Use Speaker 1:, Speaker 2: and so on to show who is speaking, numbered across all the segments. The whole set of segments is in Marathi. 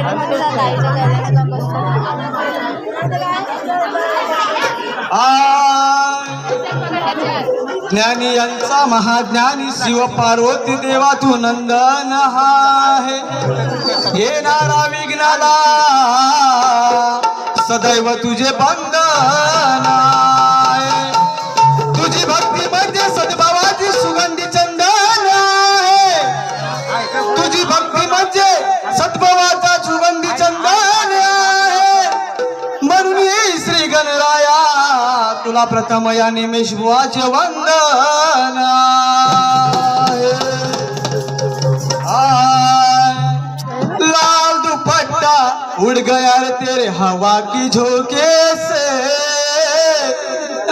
Speaker 1: आईच्या जाऊन बसतो
Speaker 2: ज्ञानी यांचा महाज्ञानी शिव पार्वती देवा तू नंदन आहे. येणारा विघ्नाला सदैव तुझे बंधना तुला प्रथम या निमेश बुवाचे वंदन लाल दुपट्टा उड़ गया रे तेरे हवा की झोंके से.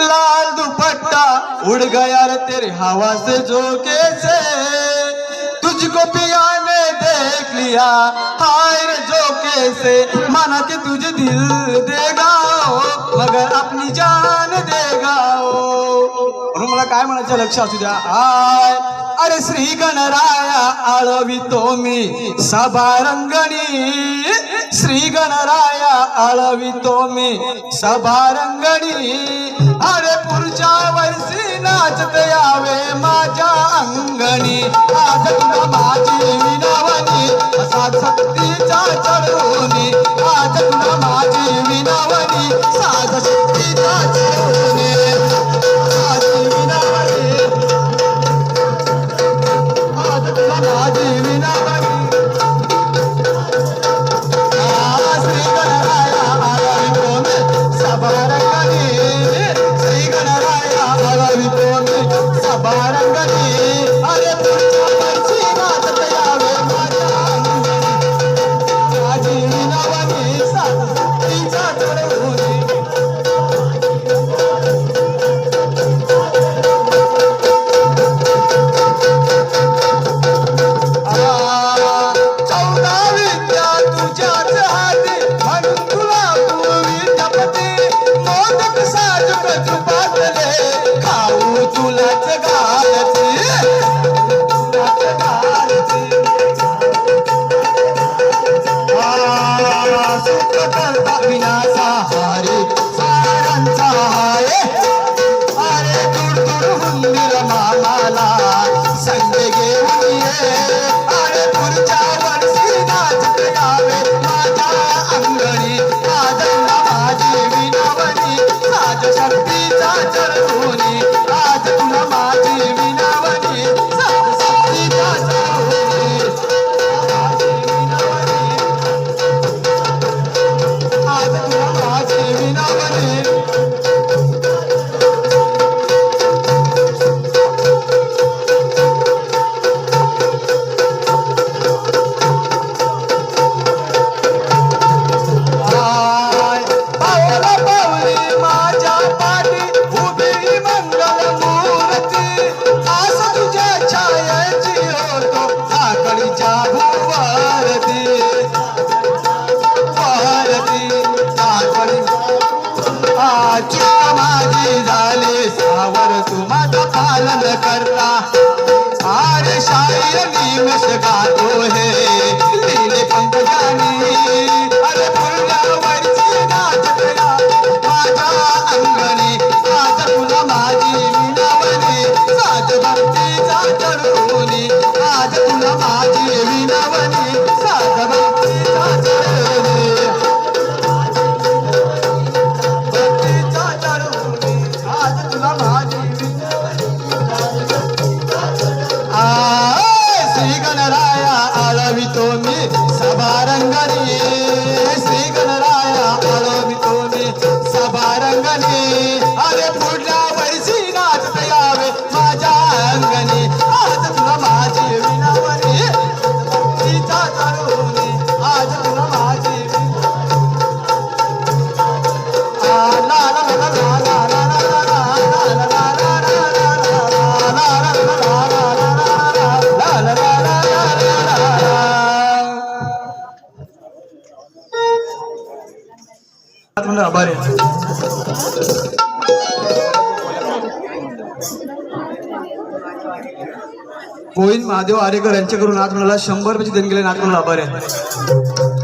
Speaker 2: लाल दुपट्टा उड़ गया रे तेरे हवा से झोंके से. तुझको पिया लिया। हाय रे झोंके माना कि तुझे दिल देगा मगर अपनी जान देगा म्हणून मला काय म्हणायचं लक्ष असू द्या. हाय अरे श्री गणराया आळवितो मी सभा रंगणी. श्री गणराया आळवितो मी सभा रंगणी. अरे पुढच्या वर्षी नाचत यावे माझ्या अंगणी. आज तुला माझी भक्तीच्या चढवून आज तुला माझी विनावणी साध पालन करता। सारे शायर निमिष गातो है। गोविंद महादेव आरेकर यांच्याकडून आज मला शंभर रुपयाची देणगी नाथ म्हणून आभार आहे.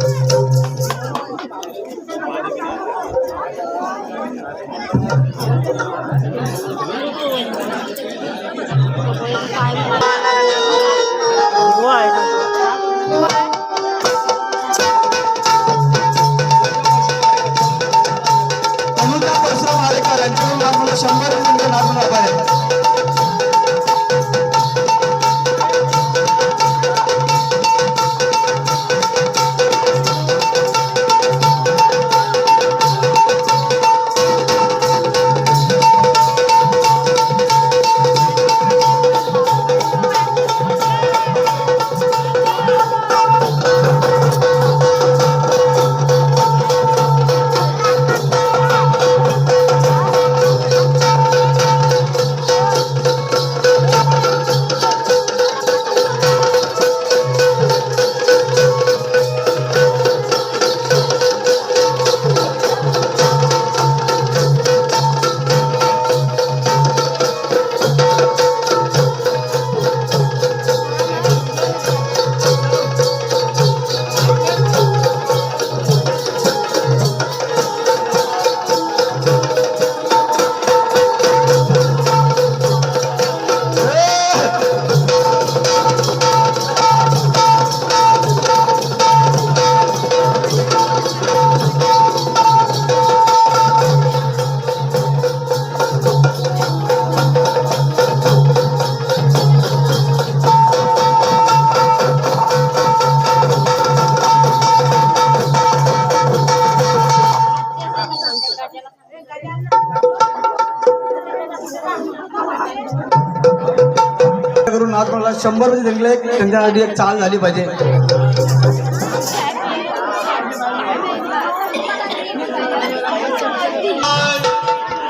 Speaker 2: करून आज मला शंभर रुपये जिंकले त्यांच्यासाठी एक चाल झाली पाहिजे.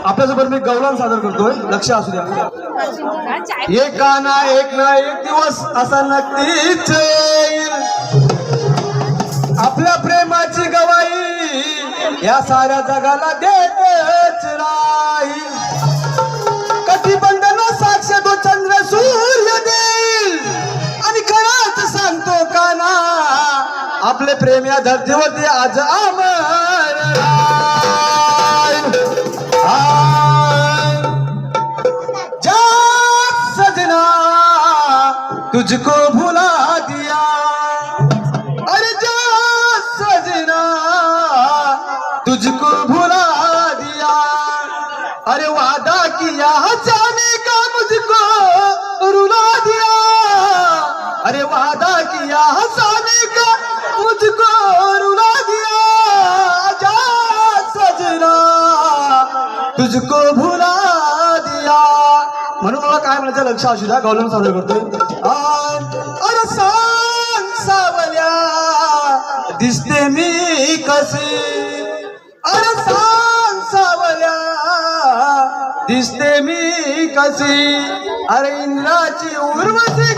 Speaker 2: आपल्यासोबत मी गौरव सादर करतोय. लक्ष असू द्या. एक ना एक ना एक दिवस असा नक्कीच येईल. आपल्या प्रेमाची गवाई या साऱ्या जगाला देतच राहील आपले प्रेम या धरतीवरती आज अमर जा सजना तुझको भुला दिया. अरे जा सजना तुझको भुला दिया. अरे लक्ष असू द्या गौलम सादर करतोय अरे सांग सावल्या दिसते मी कसे? अरे सांग सावल्या दिसते मी कसे? अरे इंद्राची उर्वशी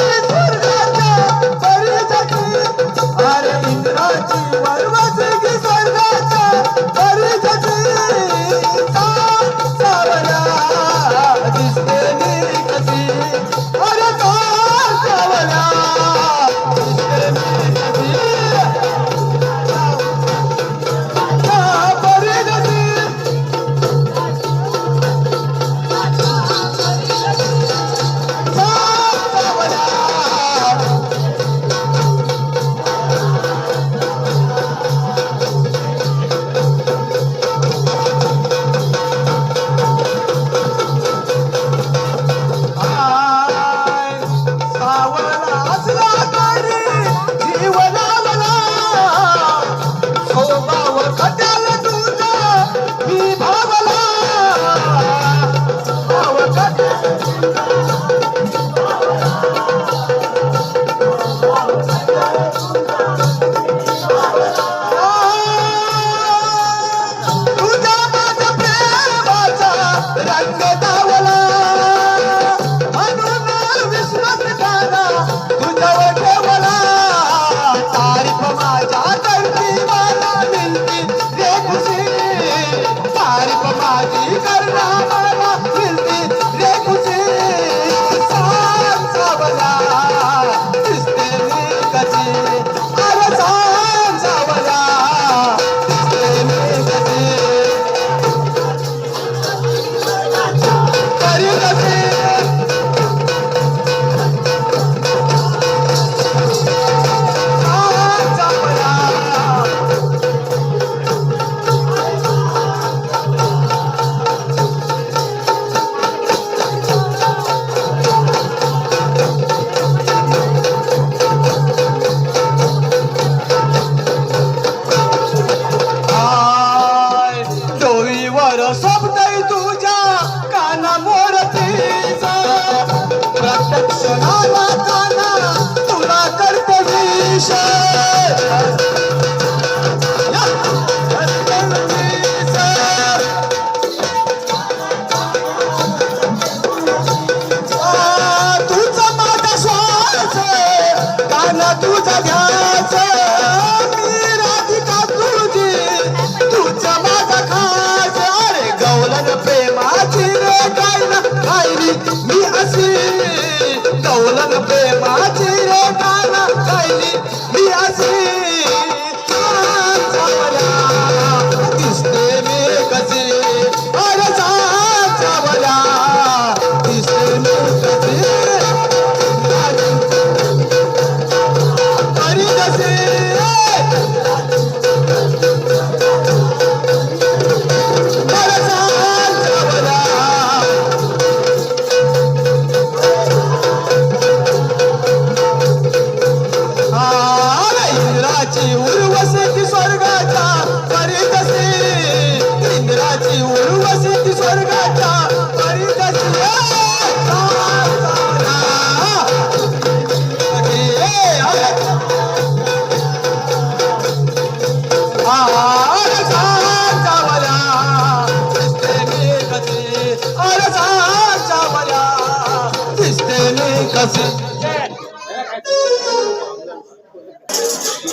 Speaker 2: मन प्रेमाची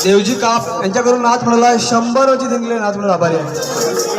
Speaker 2: देवजी काप यांच्याकडून नाथ म्हणाला शंभर वरची जिंकले नाच म्हणून आभारी आहे.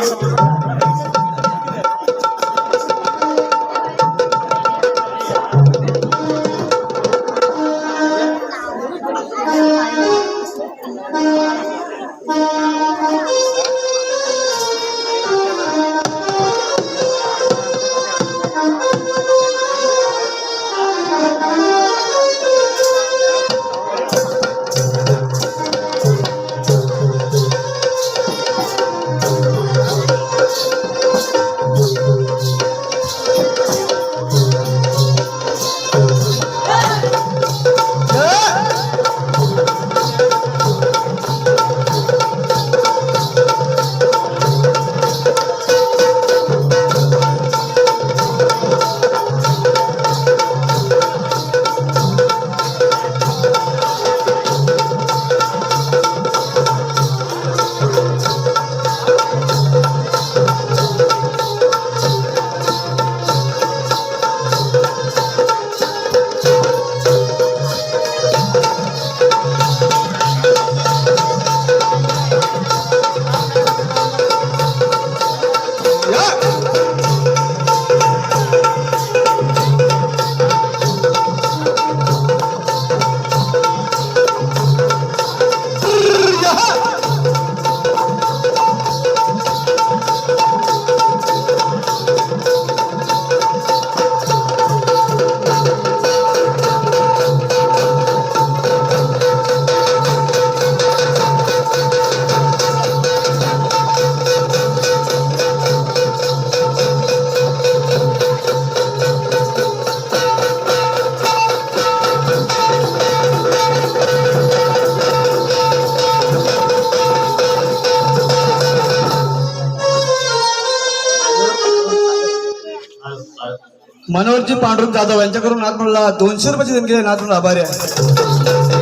Speaker 2: मनोहरजी पांडुरंग जाधव यांच्याकडून नाथ म्हणला दोनशे रुपयाची देणगी नाथ म्हणून आभारी आहे.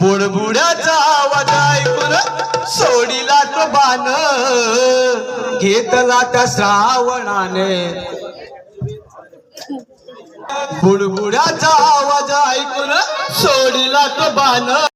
Speaker 2: बुडबुड्याचा आवाज ऐकून सोडीला तो बाण घेतला त्या श्रावणाने. बुडबुड्याचा आवाज ऐकून सोडीला तो बाण